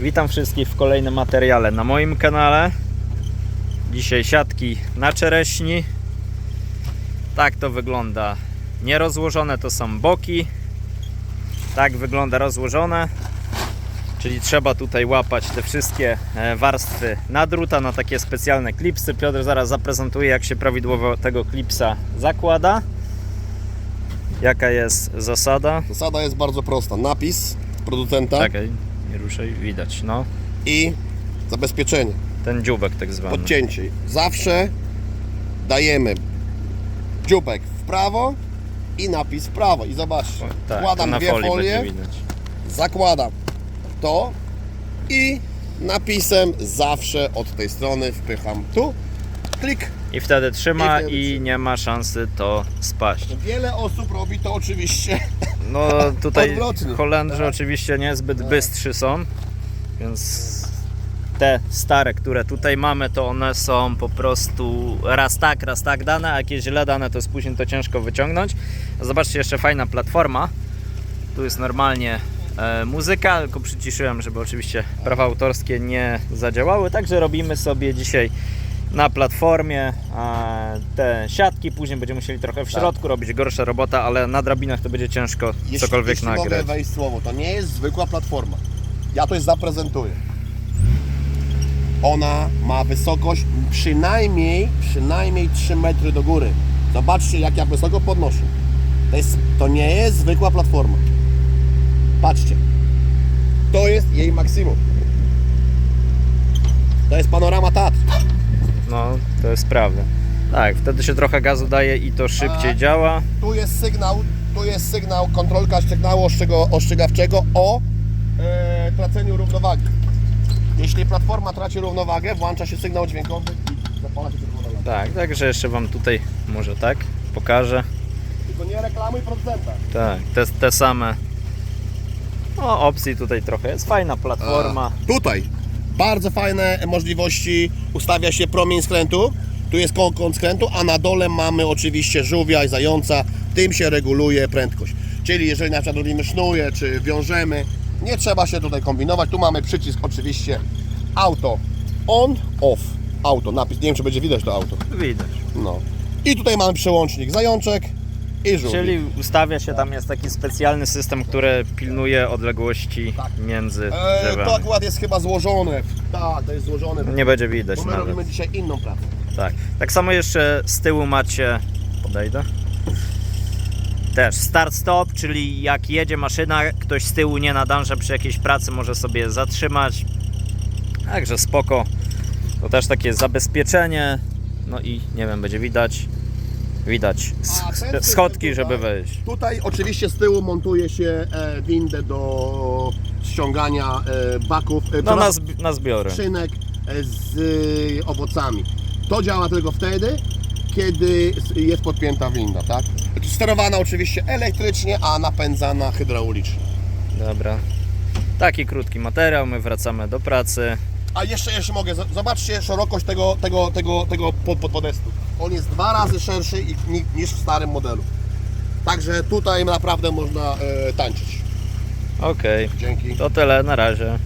Witam wszystkich w kolejnym materiale na moim kanale. Dzisiaj siatki na czereśni. Tak to wygląda. Nierozłożone to są boki. Tak wygląda rozłożone. Czyli trzeba tutaj łapać te wszystkie e, warstwy nadruta na takie specjalne klipsy. Piotr zaraz zaprezentuje jak się prawidłowo tego klipsa zakłada. Jaka jest zasada? Zasada jest bardzo prosta. Napis producenta Czekaj, nie ruszaj, widać, no. i zabezpieczenie, Ten dziubek tak zwany. podcięcie. Zawsze dajemy dziubek w prawo i napis w prawo. I zobaczcie, O, Tak, wkładam na dwie folii folie, będzie widać. zakładam to i napisem zawsze od tej strony wpycham tu, klik. I wtedy trzyma I wtedy i trzyma. nie ma szansy to spaść. Wiele osób robi to oczywiście. No tutaj Odwrotnie. Holendrzy Tak. oczywiście niezbyt bystrzy są, więc te stare, które tutaj mamy, to one są po prostu raz tak, raz tak dane, a jakieś źle dane, to jest później to ciężko wyciągnąć. Zobaczcie, jeszcze fajna platforma. Tu jest normalnie e, muzyka, tylko przyciszyłem, żeby oczywiście prawa autorskie nie zadziałały. Także robimy sobie dzisiaj na platformie te siatki. Później będziemy musieli trochę w Tak. środku robić gorsza robota, ale na drabinach to będzie ciężko cokolwiek jeśli mogę nagrać. wejść słowo, to nie jest zwykła platforma. Ja to zaprezentuję. Ona ma wysokość przynajmniej, przynajmniej 3 metry do góry. Zobaczcie jak ja wysoko podnoszę. To, jest, to nie jest zwykła platforma. Patrzcie. To jest jej maksimum. To jest panorama Tatr. No, to jest prawda. Tak, wtedy się trochę gazu daje i to szybciej A. działa. Tu jest sygnał, tu jest sygnał, kontrolka sygnału ostrzegawczego o e, traceniu równowagi. Jeśli platforma traci równowagę, włącza się sygnał dźwiękowy i zapala się czerwona. Tak, także jeszcze Wam tutaj może tak pokażę. Tylko nie reklamuj producenta. Tak, te, te same no, opcji tutaj trochę jest. Fajna platforma. A, tutaj bardzo fajne możliwości. Ustawia się promień skrętu. Tu jest kąt skrętu, a na dole mamy oczywiście żółwia i zająca. Tym się reguluje prędkość. Czyli jeżeli na przykład robimy sznuje, czy wiążemy, nie trzeba się tutaj kombinować. Tu mamy przycisk oczywiście auto on, off. Auto, napis, nie wiem czy będzie widać to auto. Widać. No. I tutaj mamy przełącznik zajączek i żółwik. Czyli ustawia się, tam jest taki specjalny system, który pilnuje odległości Tak. między E, to akurat jest chyba złożone. Tak, to jest złożone. Nie będzie widać Bo my nawet. robimy dzisiaj inną pracę. Tak. Tak samo jeszcze z tyłu macie. Podejdę. Też start-stop, czyli jak jedzie maszyna, ktoś z tyłu nie nadąża przy jakiejś pracy, może sobie zatrzymać. Także spoko. To też takie zabezpieczenie. No i nie wiem, będzie widać. Widać A, schodki, tutaj- żeby wejść. Tutaj oczywiście z tyłu montuje się e, windę do ściągania e, baków, e, No na, przepraszam, zb- na zbiory. skrzynek e, z e, owocami. To działa tylko wtedy, kiedy jest podpięta winda, tak? Sterowana oczywiście elektrycznie, a napędzana hydraulicznie. Dobra. Taki krótki materiał, my wracamy do pracy. A jeszcze, jeszcze mogę, zobaczcie szerokość tego, tego, tego, tego pod, pod podestu. On jest dwa razy szerszy niż w starym modelu. Także tutaj naprawdę można e, tańczyć. Okej. Dzięki. To tyle, na razie.